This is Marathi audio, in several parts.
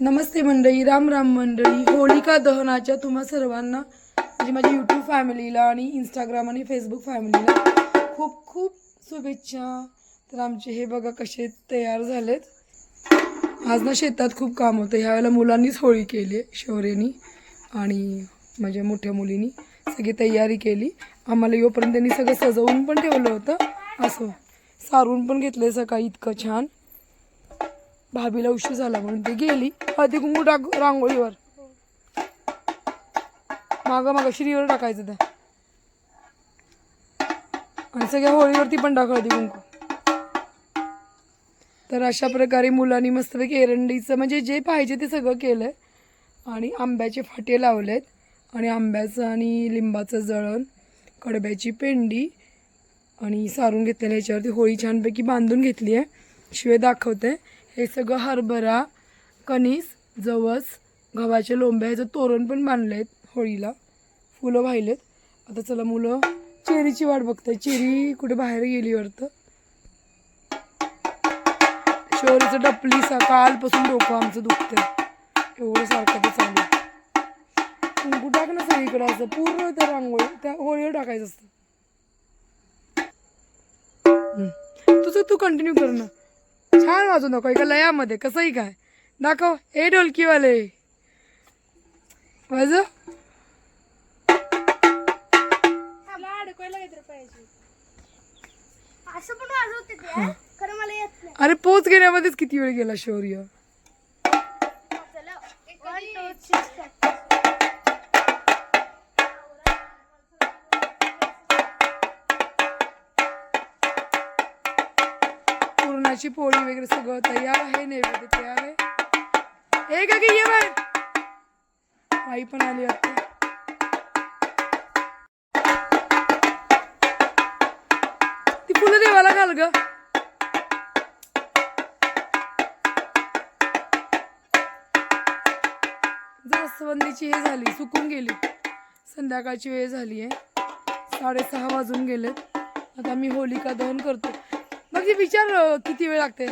नमस्ते मंडळी राम राम मंडळी. होलिका दहनाच्या तुम्हा सर्वांना म्हणजे माझ्या यूट्यूब फॅमिलीला आणि इंस्टाग्राम आणि फेसबुक फॅमिलीला खूप खूप शुभेच्छा. तर आमचे हे बघा कसे तयार झालेत. आज ना शेतात खूप काम होतं. ह्यावेळेला मुलांनीच होळी केली आहे शौर्यनी आणि माझ्या मोठ्या मुलीनी सगळी तयारी केली. आम्हाला येऊपर्यंत त्यांनी सगळं सजवून पण ठेवलं होतं. असं सारून पण घेतलं सकाळी इतकं छान. भाभीला उशीर झाला म्हणून ती गेली. हळदी कुंकू टाक रांगोळीवर. माग माग श्रीवर टाकायचं त्या आणि सगळ्या होळीवरती पण टाक हळदी कुंकू. तर अशा प्रकारे मुलांनी मस्तपैकी एरंडीचं म्हणजे जे पाहिजे ते सगळं केलंय. आणि आंब्याचे फाटे लावलेत. आणि आंब्याचं आणि लिंबाचं जळण कडब्याची पेंडी आणि सारून घेतलेल्या ह्याच्यावरती होळी छानपैकी बांधून घेतली आहे शिवाय दाखवते. हे सगळं हरभरा कणीस जवस गव्हाचे लोंब्या ह्याचं तोरण पण बांधलं आहेत होळीला. फुलं वाहिलेत. आता चला मुलं चेरीची वाट बघताय. चेरी कुठे बाहेर गेली वाटतं? शोरीचं डपली सकाळपासून डोकं आमचं दुखतंय. एवढं सारखं ते चालू कुंकू टाक ना सगळीकडे असं. पूर्ण त्या रांगोळी त्या होळीवर टाकायचं असतं. तुझं तू कंटिन्यू कर ना. छान वाजू नको एका लयामध्ये कसंही काय. दाखव ए ढोलकीवाले. वाज असं पण वाजवते ते खरं मला येत नाही. अरे पोच घेण्यामध्येच किती वेळ गेला शौर्य. पुरणाची पोळी वगैरे सगळं तयार आहे नैवेद्य तयार आहे. हे का की ये बाय आई पण आली आता. ती फुलं देवाला घाल ग. जास्वंदीची हे झाली सुकून गेली. संध्याकाळची वेळ झाली आहे साडेसहा वाजून गेलेत. आता मी होलिका दहन करतो. मग ती विचार किती वेळ लागते?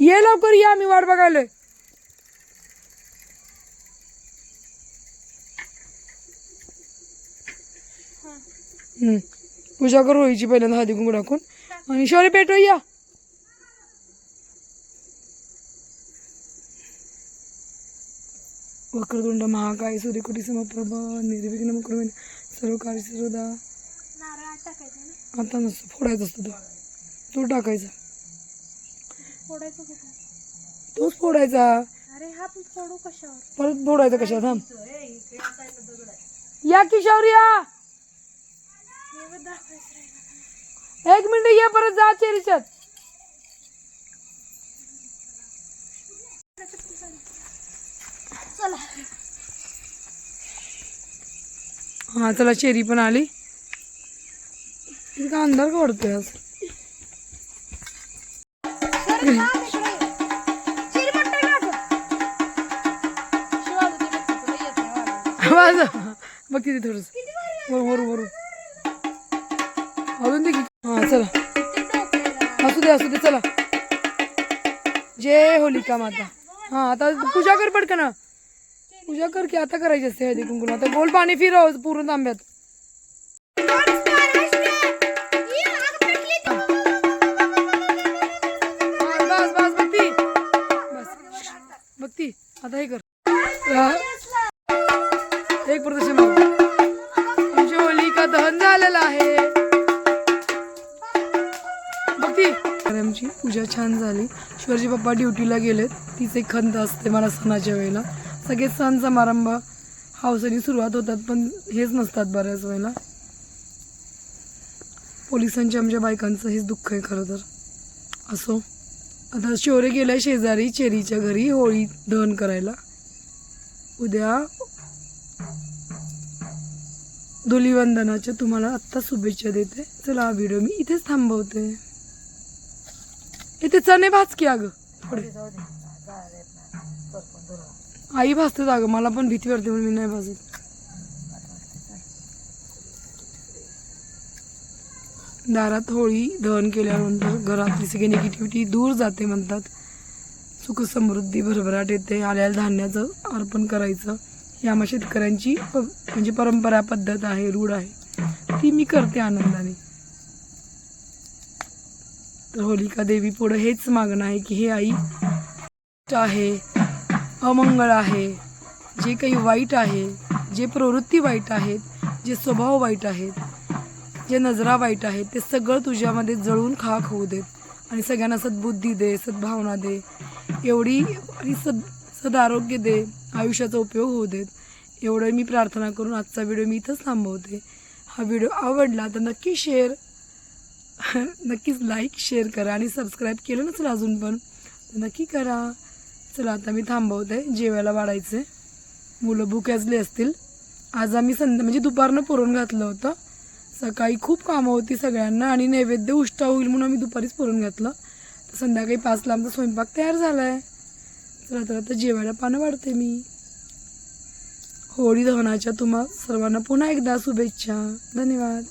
ये लवकर या मी वाट बघायलोय. हम्म. पूजा कर होळीची पहिल्यांदा हळदी कुंकू टाकून. आणि शौर्य पेटो या. वक्रतुंड महाकाय सूर्यकोटी समप्रभ निर्विघ्न कुर्मे सर्व कार्य सर्वदा. आता नसतो फोडायचा असतो तो. तो टाकायचा. फोडायचं तोच फोडायचा. अरे हा फोडू कशावर परत फोडायचा कशा थांब. या किशोर या. एक मिनिट या परत जा चेरीच्यात. चला. हा चला चेरी पण आली. इतका अंधार का वाढतोय आज. माझं बघ किती थोडस वर अजून दे की. हा चला. असू दे असू दे चला. जय होलिका माता. हा आता पूजा कर पटकन. पूजा कर की आता करायची असते हळदी कुंकून आता गोल पाणी फिरव पूर्ण तांब्यात ई, ती. बस बस बघती बस. बघती आता हे कर. एक प्रदर्शन आमची होलिका दहन झालेला आहे. बघती अरे आमची पूजा छान झाली. शिवाजी बाप्पा ड्युटीला गेलेत. तीच एक खंत असते मला सणाच्या वेळेला. सगळे सण समारंभ हौसेने सुरुवात होतात पण हेच नसतात बऱ्याच वेळेला. पोलिसांच्या आमच्या बायकांचं हेच दुःख आहे खरं तर. असो. आता शोरे गेल्या शेजारी चेरीच्या घरी होळी दहन करायला. उद्या धुलीवंदनाच्या तुम्हाला आत्ता शुभेच्छा देते. चला हा व्हिडिओ मी इथेच थांबवते. इथे चणे भाज की अगं. थोडे आई भाजते अगं मला पण भीती वाटते म्हणून मी नाही भाजत दारात होळी दहन केल्यानंतर घरातली सगळी निगेटिव्हिटी दूर जाते म्हणतात. सुख समृद्धी भरभराट येते. आलेल्या धान्याचं अर्पण करायचं. ही आम्हा शेतकऱ्यांची प म्हणजे परंपरा पद्धत आहे रूढ आहे. ती मी करते आनंदाने. तर होलिका देवी पुढं हेच मागणं आहे की हे आई आहे. अमंगळ आहे. जे काही वाईट आहे जे प्रवृत्ती वाईट आहेत जे स्वभाव वाईट आहेत जे नजरा वाईट आहेत ते सगळं तुझ्यामध्ये जळून खाक होऊ देत. आणि सगळ्यांना सद्बुद्धी दे सद्भावना दे. एवढी आणि सद सद आरोग्य दे आयुष्याचा उपयोग होऊ देत. एवढं मी प्रार्थना करून आजचा व्हिडिओ मी इथंच थांबवते. हा व्हिडिओ आवडला तर नक्की शेअर नक्कीच लाईक शेअर करा आणि सबस्क्राईब केलं नसेल अजून पण तर नक्की करा. चला आता मी थांबवते. जेवायला वाढायचे मुलं भुक्याचले असतील. आज आम्ही संध्या म्हणजे दुपारनं पुरण घातलं होतं. सकाळी खूप कामं होती सगळ्यांना आणि नैवेद्य उष्टा होईल म्हणून आम्ही दुपारीच पुरण घातलं. तर संध्याकाळी पाचला आमचा स्वयंपाक तयार झाला आहे चला तर आता जेवायला पानं वाढते मी. होळी दहनाच्या तुम्हा सर्वांना पुन्हा एकदा शुभेच्छा. धन्यवाद.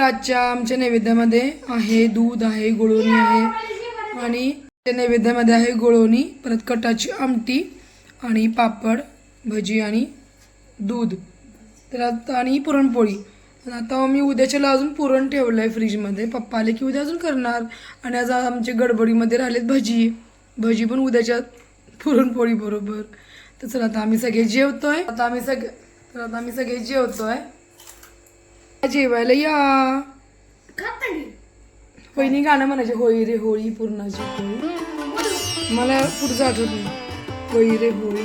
तर आजच्या आमच्या नैवेद्यामध्ये आहे दूध आहे गुळवणी आहे आणि त्या नैवेद्यामध्ये आहे गुळवणी परत कटाची आमटी आणि पापड भजी आणि दूध. तर आता आणि पुरणपोळी. आता मी उद्याच्याला अजून पुरण ठेवलं आहे फ्रीजमध्ये. पप्पा आले की उद्या अजून करणार. आणि आज आमच्या गडबडीमध्ये राहिलेत भजी. भजी पण उद्याच्या पुरणपोळी बरोबर. तर चला आता आम्ही सगळे जेवतोय. आता आम्ही सगळे तर आता आम्ही सगळे जेवतोय. जेवायला या. वहिनी गाणं म्हणायचे होळी रे होळी पूर्णाची होळी. मला पुढचं आठवत नाही. होळी रे होळी